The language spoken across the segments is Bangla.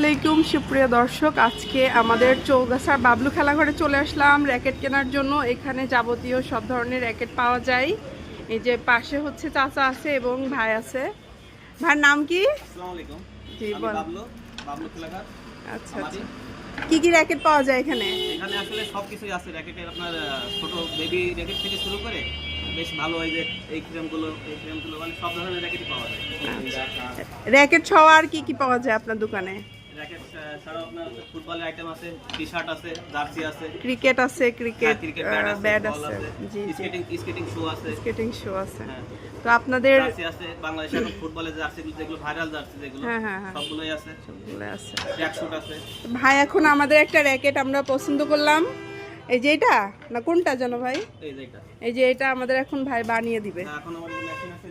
আলাইকুম সুপ্রিয় দর্শক। আজকে আমাদের চৌগাছার বাবলু খেলাঘরে চলে আসলাম র্যাকেট কেনার জন্য। এখানে যাবতীয় সব ধরনের র্যাকেট পাওয়া যায়। এই যে পাশে হচ্ছে চাচা আছে এবং ভাই আছে। ভাইয়ের নাম কি? জি বল। আচ্ছা আচ্ছা। কি কি র্যাকেট পাওয়া যায় এখানে? এখানে আসলে সব কিছুই আছে। র্যাকেটের আপনার ছোট বেবি র্যাকেট থেকে শুরু করে বেশ ভালো এই যে এই ফ্রেমগুলো এই ফ্রেমগুলো মানে সব ধরনের র্যাকেটই পাওয়া যায়। র্যাকেট সহ আর কি কি পাওয়া যায় আপনার দোকানে? র্যাকেট ছাড়াও আপনার ফুটবলের আইটেম আছে টি শার্ট আছে। জার্সি আছে ক্রিকেট আছে ক্রিকেট ক্রিকেট ব্যাট আছে জি জি। স্কেটিং স্কেটিং শু আছে। স্কেটিং শো আছে। তো আপনাদের জার্সি আছে বাংলাদেশে এখন ফুটবলের জার্সি যেগুলো ভাইরাল জার্সি যেগুলো হ্যাঁ, হ্যাঁ, হ্যাঁ। সবগুলোই আছে। সবগুলো আছে। ট্র্যাক শুট আছে। ভাই এখন আমাদের একটা র্যাকেট আমরা পছন্দ করলাম। এই যে এটা? না কোনটা জানো ভাই? এই যে এটা। আমাদের এখন ভাই বানিয়ে দিবে। এখন আমার মেশিন আছে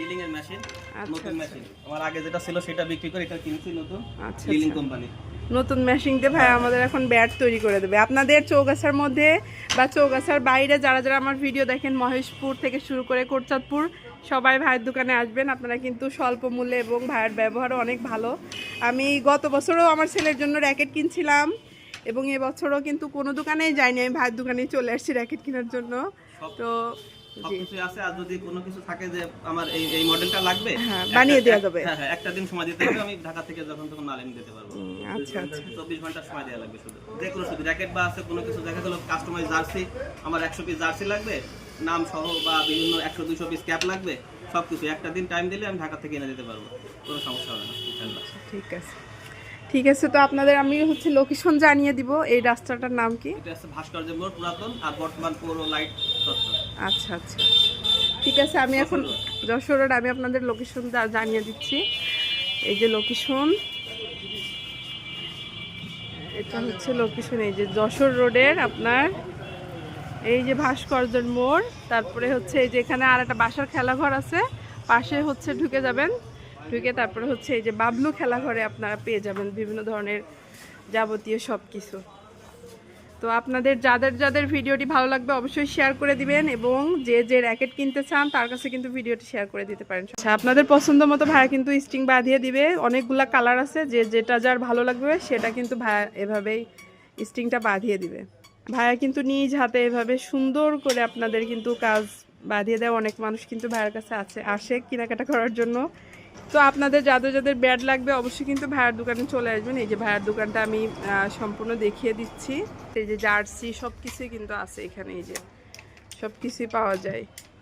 লিলিং এর মেশিন আচ্ছা, নতুন মেশিন আমার আগে যেটা ছিল সেটা বিক্রি করে এটা কিনছি নতুন আচ্ছা, লিলিং আচ্ছা। কোম্পানি নতুন মেশিন দিয়ে ভাই আমাদের এখন ব্যাট তৈরি করে দেবে। আপনাদের চৌগাছার মধ্যে বা চৌগাছার বাইরে যারা যারা আমার ভিডিও দেখেন মহেশপুর থেকে শুরু করে কোটচাঁদপুর সবাই ভাইয়ের দোকানে আসবেন। আপনারা কিন্তু স্বল্প মূল্যে এবং ভাইয়ের ব্যবহারও অনেক ভালো। আমি গত বছরও আমার ছেলের জন্য র্যাকেট কিনছিলাম। এবং এবছরও কিন্তু কোনো দোকানেই যাইনি। আমি ভাইয়ের দোকানে চলে আসছি র্যাকেট কেনার জন্য। তো সবকিছু আছে আর যদি কোনো কিছু থাকে যে আমার এই এই মডেলটা লাগবে হ্যাঁ, একটা- বানিয়ে দেওয়া যাবে। হ্যাঁ হ্যাঁ একটা দিন সময় দিতে হবে আমি ঢাকা থেকে যখন তখন মাল এনে দিতে পারব আচ্ছা আচ্ছা। চব্বিশ ঘণ্টা সময় দেওয়া লাগবে শুধু। যে কোনো শুধু র্যাকেট বা আছে কোনো কিছু দেখা গেলো কাস্টমাইজ জার্সি আমার একশো পিস জার্সি লাগবে নাম সহ বা বিভিন্ন একশো দুশো পিস ক্যাপ লাগবে সব কিছু একটা দিন টাইম দিলে আমি ঢাকা থেকে এনে দিতে পারব। কোনো সমস্যা হবে না ঠিক আছে। ঠিক আছে তো আপনাদের আমি হচ্ছে লোকেশন জানিয়ে দিব এই রাস্তাটার নাম কি? ভাস্কর্য মোড় পুরাতন আর বর্তমান পৌর লাইট আচ্ছা আচ্ছা। ঠিক আছে আমি এখন যশোর রোড আমি আপনাদের লোকেশন জানিয়ে দিচ্ছি। এই যে লোকেশন এটা হচ্ছে লোকেশন এই যে যশোর রোডের আপনার এই যে ভাস্কর্যের মোড় তারপরে হচ্ছে এই যে এখানে আর একটা বাসার খেলাঘর আছে পাশে হচ্ছে ঢুকে যাবেন। ঢুকে তারপরে হচ্ছে এই যে বাবলু খেলাঘরে আপনারা পেয়ে যাবেন বিভিন্ন ধরনের যাবতীয় সব কিছু তো আপনাদের যাদের যাদের ভিডিওটি ভালো লাগবে অবশ্যই শেয়ার করে দিবেন এবং যে যে র্যাকেট কিনতে চান তার কাছে কিন্তু ভিডিওটি শেয়ার করে দিতে পারেন। আচ্ছা আপনাদের পছন্দ মতো ভাইয়া কিন্তু স্টিং বাঁধিয়ে দিবে। অনেকগুলা কালার আছে, যে যেটা যার ভালো লাগবে সেটা কিন্তু ভাইয়া এভাবেই স্টিংটা বাঁধিয়ে দিবে। ভাইয়া কিন্তু নিজ হাতে এভাবে সুন্দর করে আপনাদের কিন্তু কাজ বাঁধিয়ে দেয়। অনেক মানুষ কিন্তু ভাইয়ের কাছে আছে, আসে কেনাকাটা করার জন্য। তো আপনাদের যাদের যাদের ব্যাড লাগবে, অবশ্যই কিন্তু ভাইয়ের দোকানে চলে আসবেন। এই যে ভাইয়ার দোকানটা আমি সম্পূর্ণ দেখিয়ে দিচ্ছি। এই যে জার্সি সব কিছুই কিন্তু আছে এখানে, এই যে সব কিছুই পাওয়া যায়।